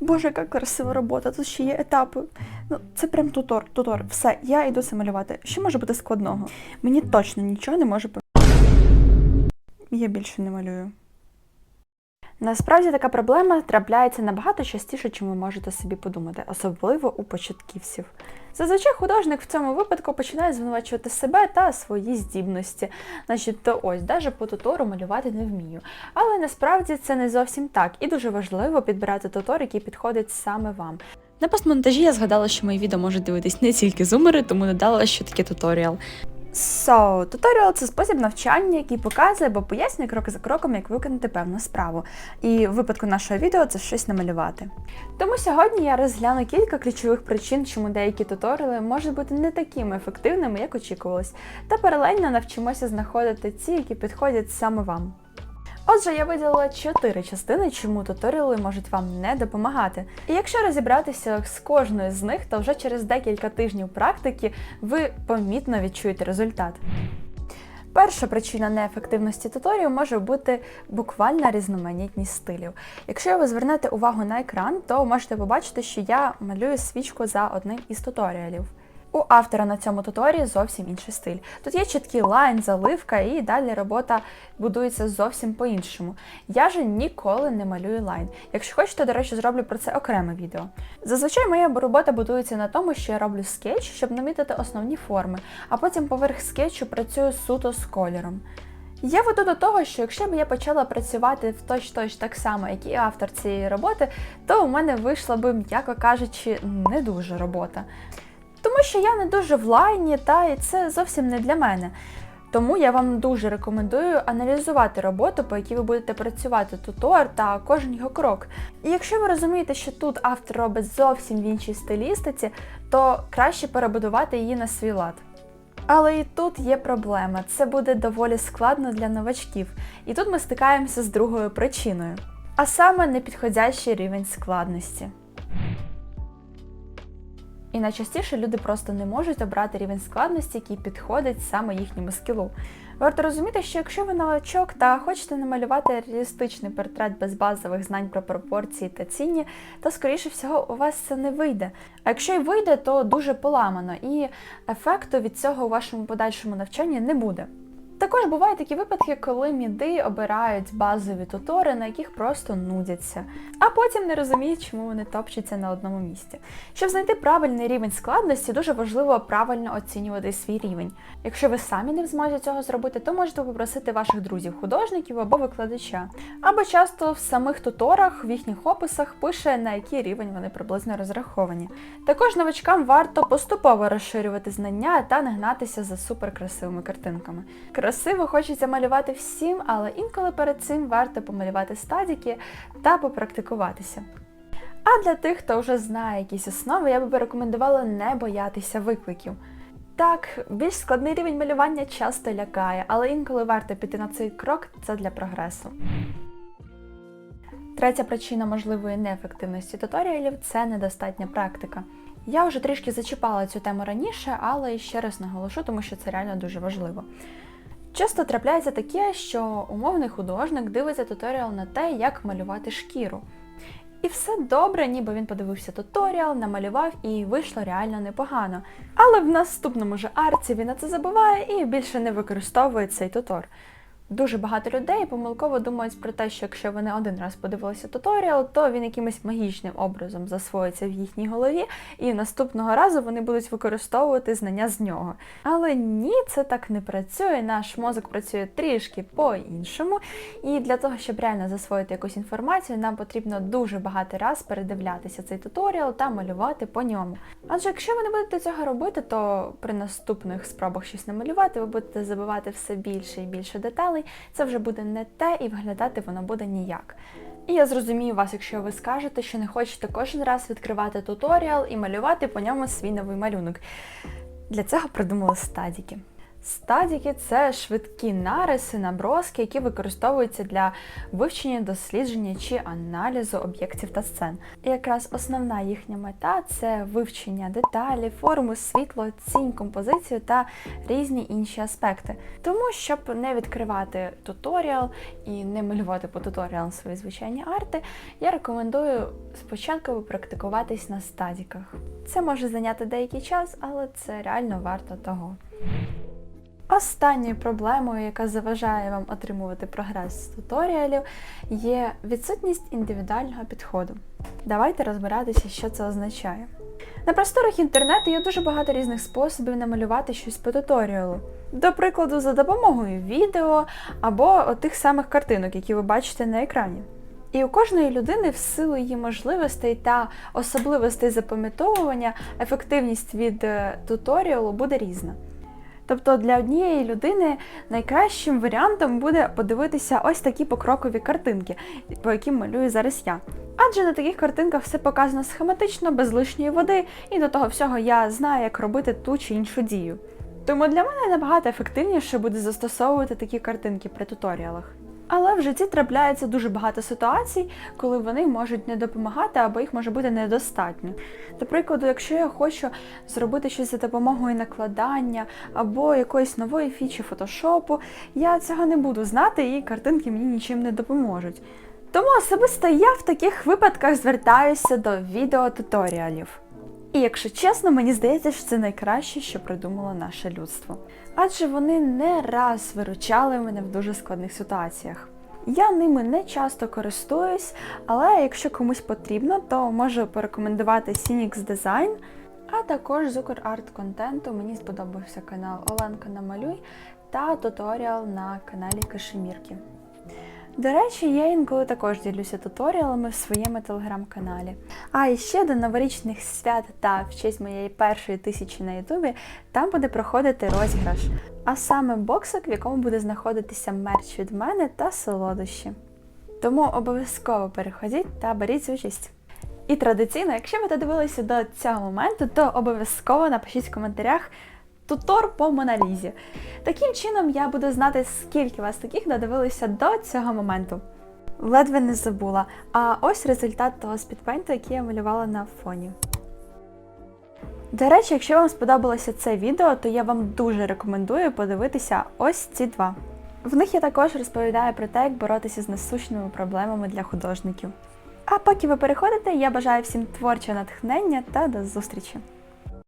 Боже, яка красива робота, тут ще є етапи. Ну, це прям тутор, тутор. Все, я йду це малювати. Що може бути складного? Мені точно нічого не може Я більше не малюю. Насправді така проблема трапляється набагато частіше, чим ви можете собі подумати, особливо у початківців. Зазвичай художник в цьому випадку починає звинувачувати себе та свої здібності. Значить, то ось, даже по тутору малювати не вмію. Але насправді це не зовсім так, і дуже важливо підбирати тутор, який підходить саме вам. На постмонтажі я згадала, що мої відео можуть дивитись не тільки зумери, тому додала, що таке туторіал. So, туторіал це спосіб навчання, який показує або пояснює крок за кроком, як виконати певну справу. І в випадку нашого відео це щось намалювати. Тому сьогодні я розгляну кілька ключових причин, чому деякі туторіали можуть бути не такими ефективними, як очікувалось, та паралельно навчимося знаходити ті, які підходять саме вам. Отже, я виділила чотири частини, чому туторіали можуть вам не допомагати. І якщо розібратися з кожною з них, то вже через декілька тижнів практики ви помітно відчуєте результат. Перша причина неефективності туторіалу може бути буквальна різноманітність стилів. Якщо ви звернете увагу на екран, то можете побачити, що я малюю свічку за одним із туторіалів. У автора на цьому туторії зовсім інший стиль. Тут є чіткий лайн, заливка, і далі робота будується зовсім по-іншому. Я же ніколи не малюю лайн. Якщо хочете, до речі, зроблю про це окреме відео. Зазвичай моя робота будується на тому, що я роблю скетч, щоб намітити основні форми, а потім поверх скетчу працюю суто з кольором. Я веду до того, що якщо б я почала працювати в точ-точ так само, як і автор цієї роботи, то у мене вийшла би, м'яко кажучи, не дуже робота. Тому що я не дуже в лайні, та і це зовсім не для мене. Тому я вам дуже рекомендую аналізувати роботу, по якій ви будете працювати тутор та кожен його крок. І якщо ви розумієте, що тут автор робить зовсім в іншій стилістиці, то краще перебудувати її на свій лад. Але і тут є проблема. Це буде доволі складно для новачків. І тут ми стикаємося з другою причиною, а саме непідходящий рівень складності. І найчастіше люди просто не можуть обрати рівень складності, який підходить саме їхньому скілу. Варто розуміти, що якщо ви новачок та хочете намалювати реалістичний портрет без базових знань про пропорції та ціні, то скоріше всього у вас це не вийде. А якщо й вийде, то дуже поламано, і ефекту від цього у вашому подальшому навчанні не буде. Також бувають такі випадки, коли міди обирають базові тутори, на яких просто нудяться, а потім не розуміють, чому вони топчуться на одному місці. Щоб знайти правильний рівень складності, дуже важливо правильно оцінювати свій рівень. Якщо ви самі не в змозі цього зробити, то можете попросити ваших друзів-художників або викладача. Або часто в самих туторах, в їхніх описах пише, на який рівень вони приблизно розраховані. Також новачкам варто поступово розширювати знання та не гнатися за суперкрасивими картинками. Красиво хочеться малювати всім, але інколи перед цим варто помалювати стадіки та попрактикуватися. А для тих, хто вже знає якісь основи, я би рекомендувала не боятися викликів. Так, більш складний рівень малювання часто лякає, але інколи варто піти на цей крок це для прогресу. Третя причина можливої неефективності туторіалів це недостатня практика. Я вже трішки зачіпала цю тему раніше, але ще раз наголошу, тому що це реально дуже важливо. Часто трапляється таке, що умовний художник дивиться туторіал на те, як малювати шкіру. І все добре, ніби він подивився туторіал, намалював і вийшло реально непогано. Але в наступному же арці він на це забуває і більше не використовує цей тутор. Дуже багато людей помилково думають про те, що якщо вони один раз подивилися туторіал, то він якимось магічним образом засвоїться в їхній голові, і наступного разу вони будуть використовувати знання з нього. Але ні, це так не працює. Наш мозок працює трішки по-іншому. І для того, щоб реально засвоїти якусь інформацію, нам потрібно дуже багато раз передивлятися цей туторіал та малювати по ньому. Адже якщо ви не будете цього робити, то при наступних спробах щось намалювати, ви будете забивати все більше і більше деталей. Це вже буде не те, і виглядати воно буде ніяк. І я зрозумію вас, якщо ви скажете, що не хочете кожен раз відкривати туторіал і малювати по ньому свій новий малюнок. Для цього придумали стадіки. Стадіки це швидкі нариси, наброски, які використовуються для вивчення, дослідження чи аналізу об'єктів та сцен. І якраз основна їхня мета це вивчення деталі, форми, світло, цінь, композицію та різні інші аспекти. Тому, щоб не відкривати туторіал і не малювати по туторіалам свої звичайні арти, я рекомендую спочатку попрактикуватись на стадіках. Це може зайняти деякий час, але це реально варто того. Останньою проблемою, яка заважає вам отримувати прогрес з туторіалів, є відсутність індивідуального підходу. Давайте розбиратися, що це означає. На просторах інтернету є дуже багато різних способів намалювати щось по туторіалу. До прикладу, за допомогою відео або тих самих картинок, які ви бачите на екрані. І у кожної людини в силу її можливостей та особливостей запам'ятовування ефективність від е, туторіалу буде різна. Тобто для однієї людини найкращим варіантом буде подивитися ось такі покрокові картинки, по яким малюю зараз я. Адже на таких картинках все показано схематично, без лишньої води, і до того всього я знаю, як робити ту чи іншу дію. Тому для мене набагато ефективніше буде застосовувати такі картинки при туторіалах. Але в житті трапляється дуже багато ситуацій, коли вони можуть не допомагати або їх може бути недостатньо. До прикладу, якщо я хочу зробити щось за допомогою накладання або якоїсь нової фічі фотошопу, я цього не буду знати і картинки мені нічим не допоможуть. Тому особисто я в таких випадках звертаюся до відеотуторіалів. І якщо чесно, мені здається, що це найкраще, що придумало наше людство. Адже вони не раз виручали мене в дуже складних ситуаціях. Я ними не часто користуюсь, але якщо комусь потрібно, то можу порекомендувати Synix Design, а також з UkrArt контенту мені сподобався канал Оленка Намалюй та туторіал на каналі Кашемірки. До речі, я інколи також ділюся туторіалами в своєму телеграм-каналі. А і ще до новорічних свят та в честь моєї першої тисячі на Ютубі там буде проходити розіграш, а саме боксик, в якому буде знаходитися мерч від мене та солодощі. Тому обов'язково переходіть та беріть участь. І традиційно, якщо ви додивилися до цього моменту, то обов'язково напишіть в коментарях тутор по Моналізі. Таким чином я буду знати, скільки вас таких додивилися до цього моменту. Ледве не забула. А ось результат того спідпейнту, який я малювала на фоні. До речі, якщо вам сподобалося це відео, то я вам дуже рекомендую подивитися ось ці два. В них я також розповідаю про те, як боротися з насущними проблемами для художників. А поки ви переходите, я бажаю всім творчого натхнення та до зустрічі!